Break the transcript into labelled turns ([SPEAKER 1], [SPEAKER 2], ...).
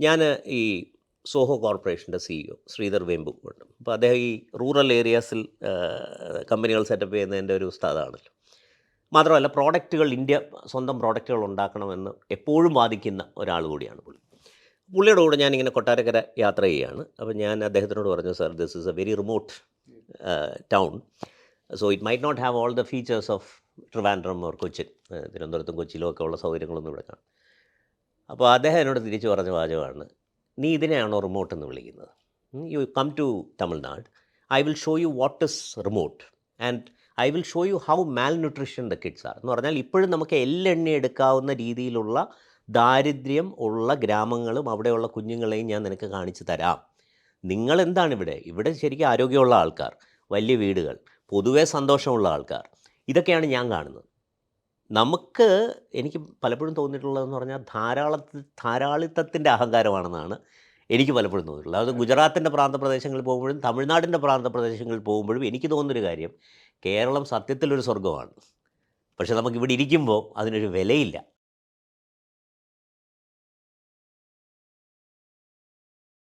[SPEAKER 1] ഞാൻ ഈ സോഹോ കോർപ്പറേഷന്റെ സിഇഒ ശ്രീധർ വേമ്പു ഉണ്ട് അപ്പോൾ അദ്ദേഹം ഈ റൂറൽ ഏരിയാസിൽ കമ്പനികൾ സെറ്റപ്പ് ചെയ്യുന്നതിന്റെ ഒരു ഉസ്താദാണല്ലോ. മാത്രമല്ല പ്രോഡക്റ്റുകൾ ഇന്ത്യ സ്വന്തം പ്രോഡക്റ്റുകൾ ഉണ്ടാക്കണമെന്ന് എപ്പോഴും വാദിക്കുന്ന ഒരാൾ കൂടിയാണ് പുള്ളി. പുള്ളിയുടെ കൂടെ ഞാനിങ്ങനെ കൊട്ടാരക്കര യാത്ര ചെയ്യുകയാണ്. അപ്പോൾ ഞാൻ അദ്ദേഹത്തിനോട് പറഞ്ഞു sir this is a very remote town so it might not have all the features of Trivandrum or Cochin തിരുവനന്തപുരത്തും കൊച്ചിയിലും ഒക്കെ ഉള്ള സൗകര്യങ്ങളൊന്നും ഇവിടെ കാണും. അപ്പോൾ അദ്ദേഹം എന്നോട് തിരിച്ചു പറഞ്ഞ വാചകമാണ് നീ ഇതിനെയാണോ റിമോട്ട് എന്ന് വിളിക്കുന്നത്? You come to Tamil Nadu I will show you what is remote and I will show you how malnutrition the kids are എന്ന് പറഞ്ഞാൽ ഇപ്പോഴും നമുക്ക് എല്ലെണ്ണ എടുക്കാവുന്ന രീതിയിലുള്ള ദാരിദ്ര്യം ഉള്ള ഗ്രാമങ്ങളും അവിടെയുള്ള കുഞ്ഞുങ്ങളെയും ഞാൻ നിനക്ക് കാണിച്ചു തരാം. നിങ്ങൾ എന്താണ് ഇവിടെ? ഇവിടെ ശരിക്കും ആരോഗ്യമുള്ള ആൾക്കാർ വലിയ വീടുകൾ പൊതുവേ സന്തോഷമുള്ള ആൾക്കാർ. ഇതൊക്കെയാണ് ഞാൻ കാണുന്നത്. നമുക്ക് എനിക്ക് പലപ്പോഴും തോന്നിയിട്ടുള്ളതെന്ന് പറഞ്ഞാൽ ധാരാള ധാരാളിത്തത്തിന്റെ അഹങ്കാരമാണെന്നാണ് എനിക്ക് പലപ്പോഴും തോന്നിയിട്ടുള്ളത്. അത് ഗുജറാത്തിന്റെ പ്രാന്തപ്രദേശങ്ങളിൽ പോകുമ്പോഴും തമിഴ്നാടിന്റെ പ്രാന്തപ്രദേശങ്ങളിൽ പോകുമ്പോഴും എനിക്ക് തോന്നുന്നൊരു കാര്യം കേരളം സത്യത്തിലൊരു സ്വർഗമാണ്. പക്ഷേ നമുക്ക് ഇവിടെ ഇരിക്കുമ്പോൾ അതിനൊരു വിലയില്ല.